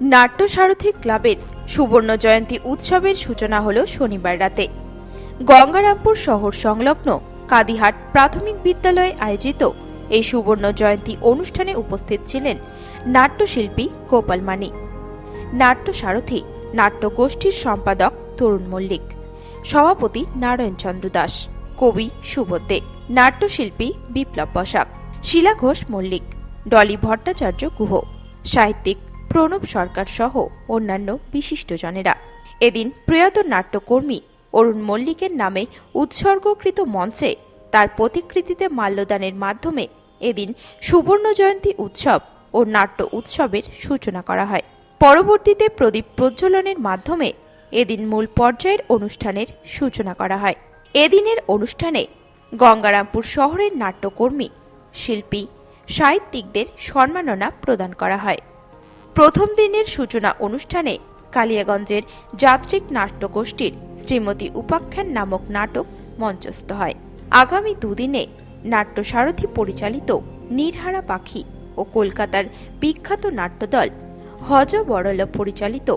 নাট্যসারথী ক্লাবের সুবর্ণ জয়ন্তী উৎসবের সূচনা হল শনিবার রাতে। গঙ্গারামপুর শহর সংলগ্ন কাদিহাট প্রাথমিক বিদ্যালয়ে আয়োজিত এই সুবর্ণ জয়ন্তী অনুষ্ঠানে উপস্থিত ছিলেন নাট্যশিল্পী গোপাল মানি, নাট্যসারথী, নাট্যগোষ্ঠীর সম্পাদক তরুণ মল্লিক, সভাপতি নারায়ণ চন্দ্র দাস, কবি সুবোধ দে, নাট্যশিল্পী বিপ্লব বসাক শিলা ঘোষ মল্লিক, ডলি ভট্টাচার্য গুহ, সাহিত্যিক প্রণব সরকার সহ অন্যান্য বিশিষ্টজনেরা। এদিন প্রয়াত নাট্যকর্মী অরুণ মল্লিকের নামে উৎসর্গকৃত মঞ্চে তার প্রতিকৃতিতে মাল্যদানের মাধ্যমে এদিন সুবর্ণ জয়ন্তী উৎসব ও নাট্য উৎসবের সূচনা করা হয়। পরবর্তীতে প্রদীপ প্রজ্বলনের মাধ্যমে এদিন মূল পর্যায়ের অনুষ্ঠানের সূচনা করা হয়। এদিনের অনুষ্ঠানে গঙ্গারামপুর শহরের নাট্যকর্মী, শিল্পী, সাহিত্যিকদের সম্মাননা প্রদান করা হয়। প্রথম দিনের সূচনা অনুষ্ঠানে কালিয়াগঞ্জের যাত্রিক নাট্যগোষ্ঠীর শ্রীমতী উপাখ্যান নামক নাটক মঞ্চস্থ হয়। আগামী দুদিনে নাট্যসারথী পরিচালিত নীরহারা পাখি ও কলকাতার বিখ্যাত নাট্যদল হজ বড়ল পরিচালিত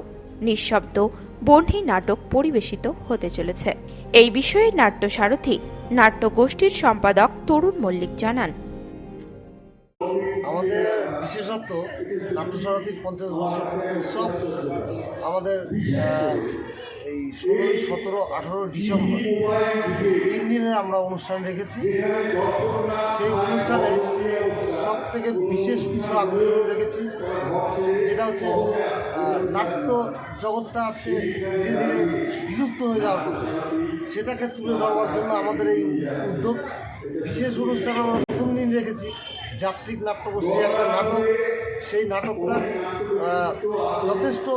নিঃশব্দ বহ্নি নাটক পরিবেশিত হতে চলেছে। এই বিষয়ে নাট্যসারথী নাট্যগোষ্ঠীর সম্পাদক তরুণ মল্লিক জানান। বিশেষত্ব, নাট্যসারথীর পঞ্চাশ বছর উৎসব আমাদের এই ষোলোই সতেরো আঠারো ডিসেম্বর তিন দিনের আমরা অনুষ্ঠান রেখেছি। সেই অনুষ্ঠানে সব থেকে বিশেষ কিছু আকর্ষণ রেখেছি, যেটা হচ্ছে নাট্য জগৎটা আজকে ধীরে ধীরে বিলুপ্ত হয়ে যাওয়ার কথা সেটাকে তুলে ধরবার জন্য আমাদের এই উদ্যোগ বিশেষ অনুষ্ঠান আমরা প্রথম দিন রেখেছি। যাত্রিক নাট্যগোষ্ঠী একটা নাটক। সেই নাটকটা যথেষ্ট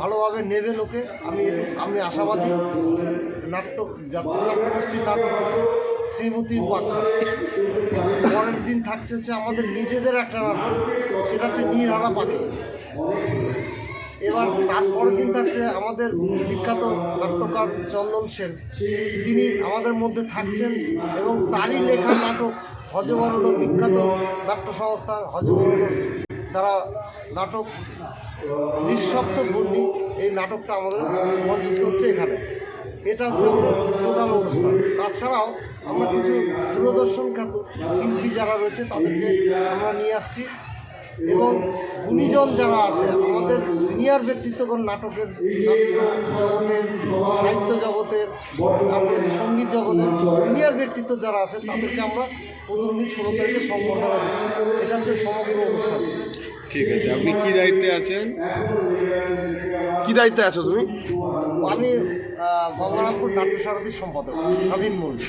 ভালোভাবে নেবে লোকে। আমি আমি আশাবাদী। নাট্য যাত্রিক নাট্যগোষ্ঠীর নাটক হচ্ছে শ্রীমতীর উপাখ্যান। পরের দিন থাকছে হচ্ছে আমাদের নিজেদের একটা নাটক, সেটা হচ্ছে নীরহারা পাখি। এবার তারপরের দিন থাকছে আমাদের বিখ্যাত নাট্যকার চন্দন সেন। তিনি আমাদের মধ্যে থাকছেন এবং তারই লেখা নাটক হজবরণ বিখ্যাত নাট্য সংস্থা হজবরণ, তারা নাটক নিঃশব্দ বন্দি এই নাটকটা আমাদের মঞ্চস্থ হচ্ছে এখানে। এটা হচ্ছে আমাদের টোটাল অনুষ্ঠান। তাছাড়াও আমরা কিছু দূরদর্শন খ্যাত শিল্পী যারা রয়েছে, তাদেরকে আমরা নিয়ে আসছি। এবং গুণীজন যারা আছে আমাদের সিনিয়র ব্যক্তিত্বগণ নাটকের নাট্য জগতের সাহিত্য জগতের তারপরে হচ্ছে সংগীত জগতের সিনিয়র ব্যক্তিত্ব যারা আছে তাদেরকে আমরা পনেরো দিন ষোলো তারিখে সম্বর্ধনা দিচ্ছি। এটা হচ্ছে সমগ্র অনুষ্ঠান। ঠিক আছে আপনি কি দায়িত্বে আছেন? কি দায়িত্বে আছো তুমি? আমি গঙ্গারামপুর নাট্যসারথীর সম্পাদক স্বাধীন মল্লিক